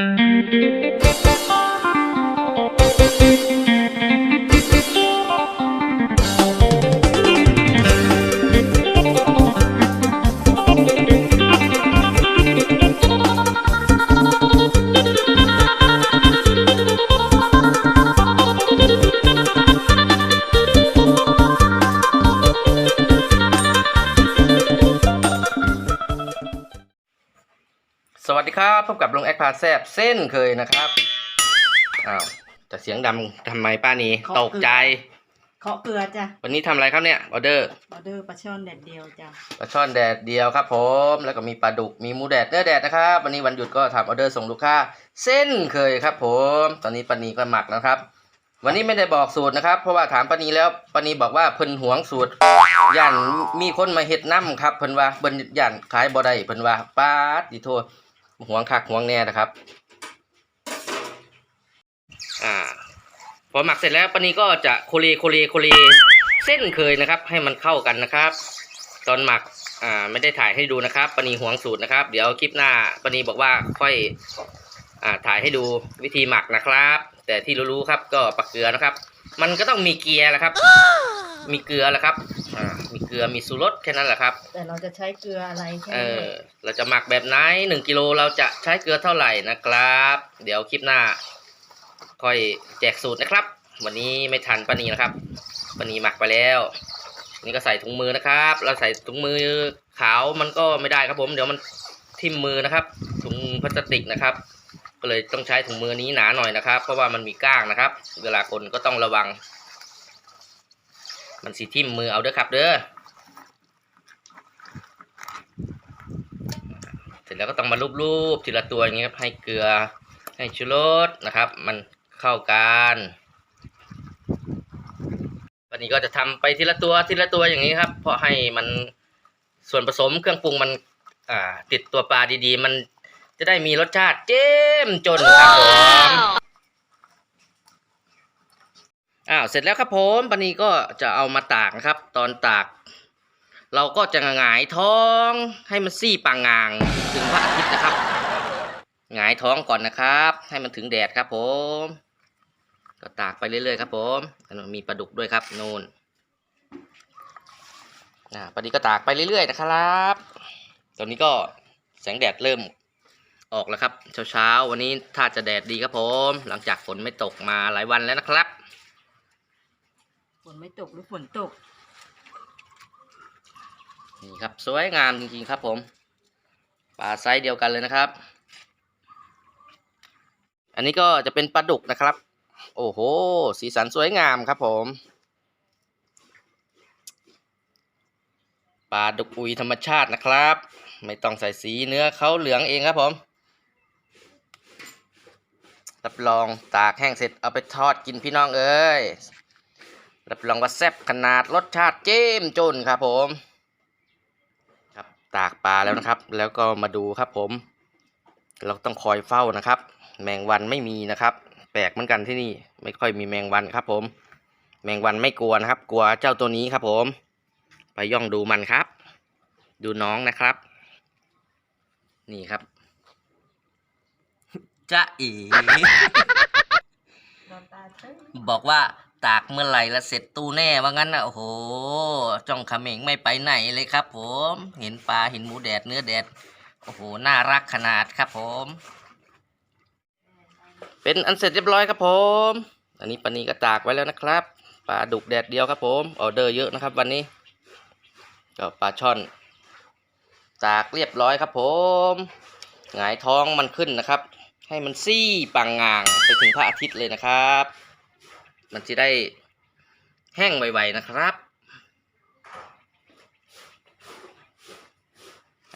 ส ครับพบกับลุงแอคพาแซบเส้นเคยนะครับอ้าวแต่เสียงดำทำไมป้านีเขาตกใจ เคาะเกลือจ้ะวันนี้ทำอะไรครับเนี่ยออเดอร์ออเดอร์ปลาช่อนแดดเดียวจ้ะปลาช่อนแดดเดียวครับผมแล้วก็มีปลาดุกมีหมูแดดเนื้อแดดนะครับวันนี้วันหยุดก็ทำออเดอร์ส่งลูกค้าเส้นเคยครับ ผม ตอนนี้ปานีก็หมักแล้วครับ วันนี้ไม่ได้บอกสูตรนะครับ เพราะว่าถามปานีแล้วปานีบอกว่าเพิ่นหวงสูตรย่านมีคนมาเฮ็ดน้ำครับเพิ่นว่าเพิ่นย่านขายบ่ได้เพิ่นว่าป้าดดิโทษ หวงคักหวงแน่นะครับ อ่า พอหมักเสร็จแล้วปานีก็จะโคเลโคเลโคเลเส้นเคยนะครับ ให้มันเข้ากันนะครับ ตอนหมักอ่าไม่ได้ถ่ายให้ดูนะครับปานีหวงสูตรนะครับ เดี๋ยวคลิปหน้าปานีบอกว่าค่อยอ่าถ่ายให้ดูวิธีหมักนะครับ แต่ที่รู้ๆครับก็ปักเกลือนะครับ มันก็ต้องมีเกียร์แหละครับ มีเกลือแหละครับ เกลือมีสูรสแค่นั้นแหละครับ แต่เราจะใช้เกลืออะไรใช่ไหเอมอเราจะหมักแบบไหนหนึ่งกิโลเราจะใช้เกลือเท่าไหร่นะครับ เดี๋ยวคลิปหน้า ค่อยแจกสูตรนะครับ วันนี้ไม่ทันป้านีนะครับป้านีหมักไปแล้ว นี่ก็ใส่ถุงมือนะครับ เราใส่ถุงมือขาวมันก็ไม่ได้ครับผม เดี๋ยวมันทิ่มมือนะครับ ถุงพลาสติกนะครับ ก็เลยต้องใช้ถุงมือนี้หนาหน่อยนะครับ เพราะว่ามันมีก้างนะครับ เวลาคนก็ต้องระวัง มันสีทิ่มมือเอาเด้อครับ เด้อ เสร็จ แล้วก็ต้องมาลูบๆทีละตัวอย่างนี้ครับให้เกลือให้ชูรสนะครับ มันเข้ากันวันนี้ก็จะทำไปทีละตัวทีละตัวอย่างนี้ครับ เพราะให้มันส่วนผสมเครื่องปรุงมันอ่าติดตัวปลาดีๆ มันจะได้มีรสชาติเจ้มจนครับผมอ้าวเสร็จแล้วครับผมปานีก็จะเอามาตากนะครับ ตอนตาก เราก็จะหงายท้องให้มันซี่ปางงางถึงพระอาทิตย์นะครับหงายท้องก่อนนะครับ ให้มันถึงแดดครับผม ก็ตากไปเรื่อยๆครับผมอันนั้มีปลาดุกด้วยครับนู่นอ่าปลาดีก็ตากไปเรื่อยๆนะครับ ตอนนี้ก็แสงแดดเริ่มออกแล้วครับ เช้าๆวันนี้ถ้าจะแดดดีครับผม หลังจากฝนไม่ตกมาหลายวันแล้วนะครับ ฝนไม่ตกหรือฝนตก นี่ครับสวยงามจริงๆครับผมปลาไซส์เดียวกันเลยนะครับ อันนี้ก็จะเป็นปลาดุกนะครับ โอ้โห สีสันสวยงามครับผมปลาดุกอุยธรรมชาตินะครับ ไม่ต้องใส่สีเนื้อเขาเหลืองเองครับผมรับรองตากแห้งเสร็จเอาไปทอดกินพี่น้องเอ้ยรับรองว่าแซ่บขนาดรสชาติเจ้มจนครับผม ตากปลาแล้วนะครับ แล้วก็มาดูครับผม เราต้องคอยเฝ้านะครับ แมงวันไม่มีนะครับ แปลกเหมือนกันที่นี่ ไม่ค่อยมีแมงวันครับ ผม แมงวันไม่กลัวนะครับ กลัวเจ้าตัวนี้ครับ ผม ไปย่องดูมันครับ ดูน้องนะครับ นี่ครับจะอี บอกว่าตากเมื่อไหร่ละเสร็จตู้แน่ว่างั้นนะโอ้โห จ้องขม็งไม่ไปไหนเลยครับ ผม เห็นปลาเห็นหมูแดดเนื้อแดดโอ้โหน่ารักขนาดครับ ผม เป็นอันเสร็จเรียบร้อยครับผม อันนี้ปานีก็ตากไว้แล้วนะครับปลาดุกแดดเดียวครับผมออเดอร์เยอะนะครับ วันนี้ก็ปลาช่อน ตากเรียบร้อยครับ ผมหงายท้องมันขึ้นนะครับ ให้มันซี่ปังงางไปถึงพระอาทิตย์เลยนะครับ มันจะได้แห้งไวๆนะครับ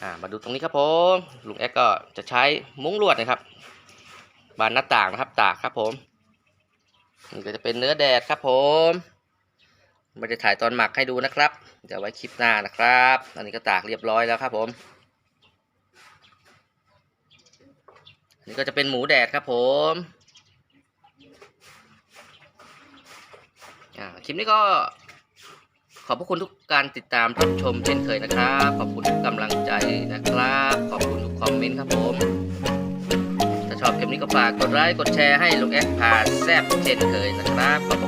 อ่ามาดูตรงนี้ครับผมลุงแอ๊กก็จะใช้มุ้งลวดนะครับ บานหน้าต่างนะครับตากครับผมนี่ก็จะเป็นเนื้อแดดครับผมไม่ได้ถ่ายตอนหมักให้ดูนะครับเดี๋ยวไว้คลิปหน้านะครับ อันนี้ก็ตากเรียบร้อยแล้วครับผม นี่ก็จะเป็นหมูแดดครับผมคลิปนี้ก็ขอบพระคุณทุกการติดตามรับชมเช่นเคยนะครับ ขอบคุณทุกกำลังใจนะครับ ขอบคุณทุกคอมเมนต์ครับผม ถ้าชอบคลิปนี้ก็ฝากกดไลค์กดแชร์ให้ลูกแอดพาแซบเช่นเคยนะครับขอบ